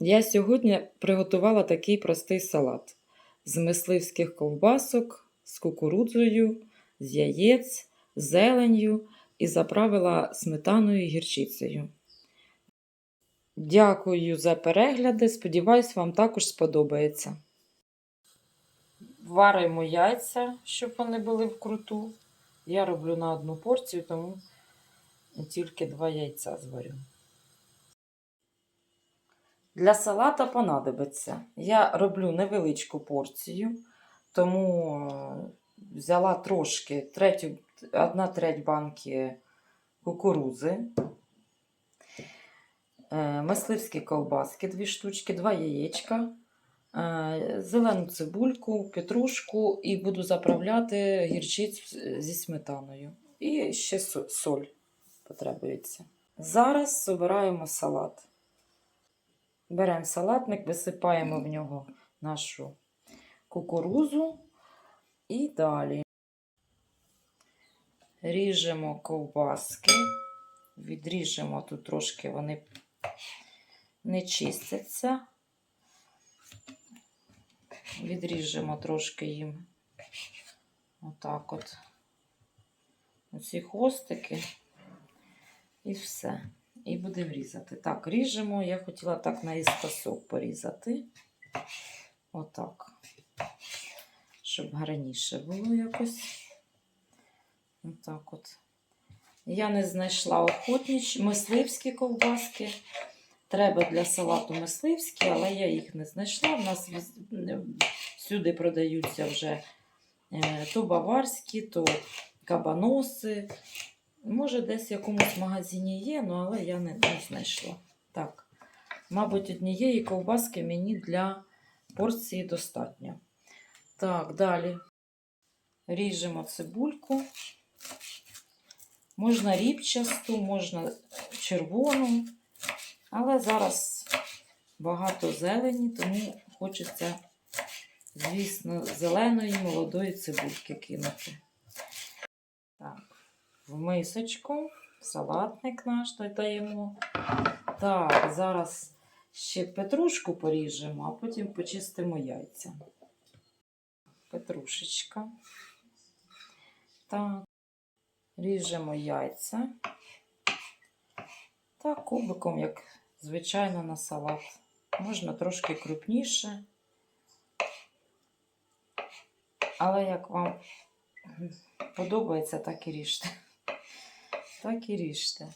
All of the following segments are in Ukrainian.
Я сьогодні приготувала такий простий салат з мисливських ковбасок, з кукурудзою, з яєць, з зеленню і заправила сметаною і гірчицею. Дякую за перегляди. Сподіваюсь, вам також сподобається. Варимо яйця, щоб вони були вкруту. Я роблю на одну порцію, тому тільки два яйця зварю. Для салата понадобиться. Я роблю невеличку порцію, тому е, взяла трошки третю, одна треть банки кукурузи, е, мисливські ковбаски, дві штучки, два яєчка, е, зелену цибульку, петрушку і буду заправляти гірчиць зі сметаною. І ще соль потребується. Зараз збираємо салат. Беремо салатник, висипаємо в нього нашу кукурузу. І далі. Ріжемо ковбаски, відріжемо тут трошки вони не чистяться. Відріжемо трошки їм отак от. Оці хвостики. І все і буде врізати. Так, ріжемо. Я хотіла так наїскосок порізати. Отак. Щоб гарніше було якось. Отак от. Я не знайшла охотніч, мисливські ковбаски. Треба для салату мисливські, але я їх не знайшла. У нас всюди продаються вже е, то баварські, то кабаноси. Може, десь в якомусь магазині є, ну, але я не, не знайшла. Так, мабуть, однієї ковбаски мені для порції достатньо. Так, далі ріжемо цибульку. Можна рібчасту, можна червону, але зараз багато зелені, тому хочеться, звісно, зеленої молодої цибульки кинути. В мисочку, салатник наш додаємо. Так, зараз ще петрушку поріжемо, а потім почистимо яйця. Петрушечка. Так, ріжемо яйця. Так, кубиком, як звичайно, на салат. Можна трошки крупніше. Але як вам подобається, так і ріжте. Так і ріжте.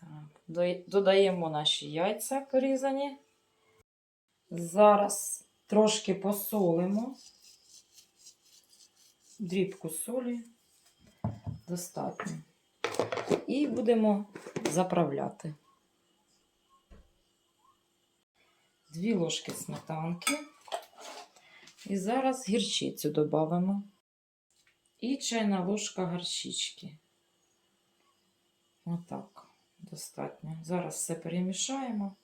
Так, додаємо наші яйця порізані. Зараз трошки посолимо. Дрібку солі достатньо. І будемо заправляти. Дві ложки сметанки. І зараз гірчицю додамо. І чайна ложка горчички. Отак, достатньо. Зараз все перемішаємо.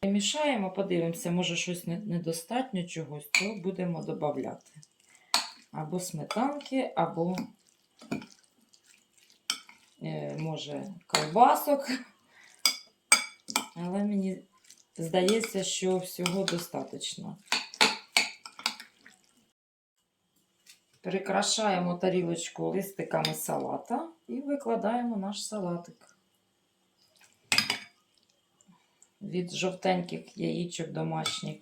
Перемішаємо, подивимося, може щось недостатньо чогось, то будемо додати. Або сметанки, або, е, може, ковбасок. Але мені здається, що всього достатньо. Прикрашаємо тарілочку листиками салата і викладаємо наш салатик. Від жовтеньких яєчок домашніх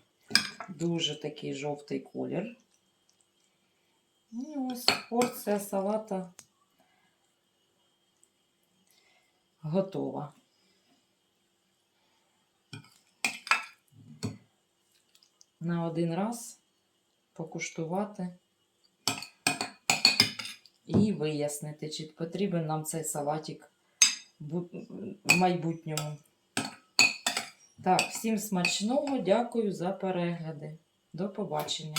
дуже такий жовтий колір. І ось порція салата готова. На один раз покуштувати і вияснити, чи потрібен нам цей салатик в майбутньому. Так, всім смачного, дякую за перегляди. До побачення.